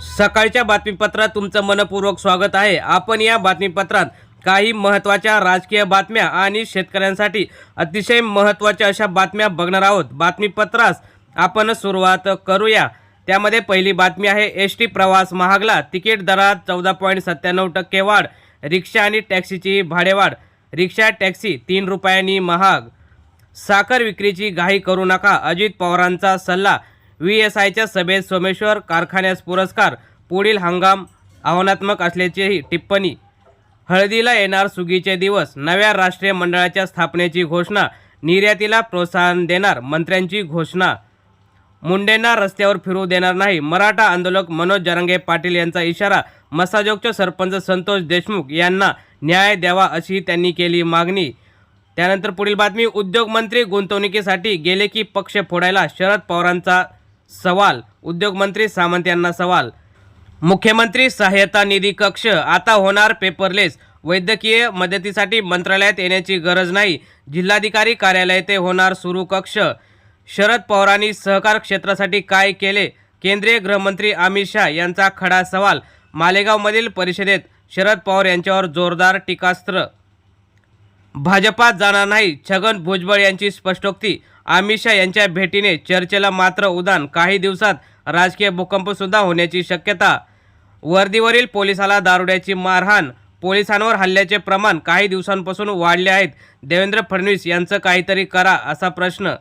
सकाळच्या बातमीपत्रात तुमचं मनपूर्वक स्वागत आहे. आपण या बातमीपत्रात काही महत्त्वाच्या राजकीय बातम्या आणि शेतकऱ्यांसाठी अतिशय महत्त्वाच्या अशा बातम्या बघणार आहोत. बातमीपत्रास आपण सुरुवात करूया. त्यामध्ये पहिली बातमी आहे एस टी प्रवास महागला तिकीट दरात चौदा पॉईंट सत्त्याण्णव टक्के वाढ रिक्षा आणि टॅक्सीची भाडेवाढ रिक्षा टॅक्सी तीन रुपयांनी महाग साखर विक्रीची घाई करू नका अजित पवारांचा सल्ला व्ही एस आयच्या सभेत सोमेश्वर कारखान्यास पुरस्कार पुढील हंगाम आव्हानात्मक असल्याचीही टिप्पणी. हळदीला येणार सुगीचे दिवस नव्या राष्ट्रीय मंडळाच्या स्थापनेची घोषणा निर्यातीला प्रोत्साहन देणार मंत्र्यांची घोषणा. मुंडेंना रस्त्यावर फिरू देणार नाही मराठा आंदोलक मनोज जरांगे पाटील यांचा इशारा मसाजोगचे सरपंच संतोष देशमुख यांना न्याय द्यावा अशी त्यांनी केली मागणी. त्यानंतर पुढील बातमी उद्योगमंत्री गुंतवणुकीसाठी गेले की पक्ष फोडायला शरद पवारांचा सवाल. उद्योगमंत्री सामंत यांना सवाल. मुख्यमंत्री सहाय्यता निधी कक्ष. आता होणार पेपरलेस वैद्यकीय मदतीसाठी मंत्रालयात येण्याची गरज नाही. जिल्हाधिकारी कार्यालय ते होणार सुरू कक्ष. शरद पवारांनी सहकार क्षेत्रासाठी काय केले? केंद्रीय गृहमंत्री अमित शहा यांचा खडा सवाल. मालेगावमधील परिषदेत शरद पवार यांच्यावर जोरदार टीकास्त्र. भाजपात जाणार नाही छगन भुजबळ यांची स्पष्टोक्ती. अमित शहा यांच्या भेटीने चर्चेला मात्र उदान. काही दिवसात राजकीय भूकंपसुद्धा होण्याची शक्यता. वर्दीवरील पोलिसाला दारुड्याची मारहाण पोलिसांवर हल्ल्याचे प्रमाण काही दिवसांपासून वाढले आहेत. देवेंद्र फडणवीस यांचं काहीतरी करा असा प्रश्न.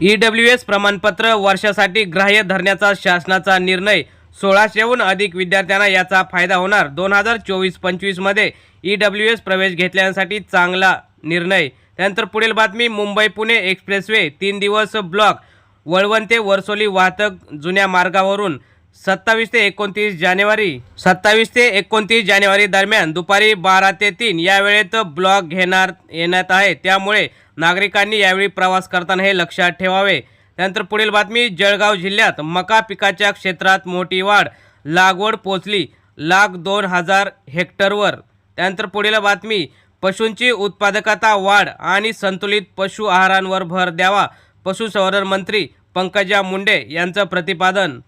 ई डब्ल्यू एस प्रमाणपत्र वर्षासाठी ग्राह्य धरण्याचा शासनाचा निर्णय. सोळाशेहून अधिक विद्यार्थ्यांना याचा फायदा होणार. दोन हजार चोवीस पंचवीसमध्ये ई डब्ल्यू एस प्रवेश घेतल्यासाठी चांगला निर्णय. त्यानंतर पुढील बातमी मुंबई पुणे एक्सप्रेसवे तीन दिवस ब्लॉक. वळवण ते वर्सोली वाहतूक जुन्या मार्गावरून. सत्तावीस ते एकोणतीस जानेवारी. सत्तावीस ते एकोणतीस जानेवारी दरम्यान दुपारी बारा ते तीन या वेळेत ब्लॉक घेणार येण्यात आहे. त्यामुळे नागरिकांनी यावेळी प्रवास करताना हे लक्षात ठेवावे. त्यानंतर पुढील बातमी जळगाव जिल्ह्यात मका पिकाच्या क्षेत्रात मोठी वाढ. लागवड पोचली. लाख दोन हजार हेक्टरवर. त्यानंतर पुढील बातमी पशूंची उत्पादकता वाढ आणि संतुलित पशु आहारांवर भर द्यावा पशुसंवर्धन मंत्री पंकजा मुंडे यांचं प्रतिपादन.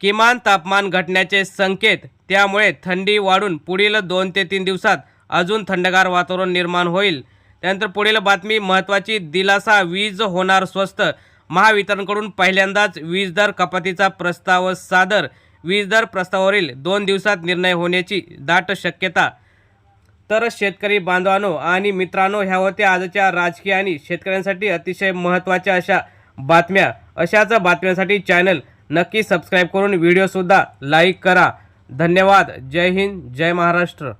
किमान तापमान घटण्याचे संकेत त्यामुळे थंडी वाढून पुढील दोन ते तीन दिवसात अजून थंडगार वातावरण निर्माण होईल. त्यानंतर पुढील बातमी महत्त्वाची दिलासा वीज होणार स्वस्त. महावितरणकडून पहिल्यांदाच वीज दर कपातीचा प्रस्ताव सादर. वीज दर प्रस्तावावरील दोन दिवसात निर्णय होण्याची दाट शक्यता तर शेतकरी बांधवांनो आणि मित्रांनो ह्या होत्या आजच्या राजकीय आणि शेतकऱ्यांसाठी अतिशय महत्त्वाच्या अशा बातम्या. अशाच बातम्यांसाठी चॅनल नक्की सबस्क्राईब करून व्हिडिओसुद्धा लाईक करा. धन्यवाद. जय हिंद. जय महाराष्ट्र.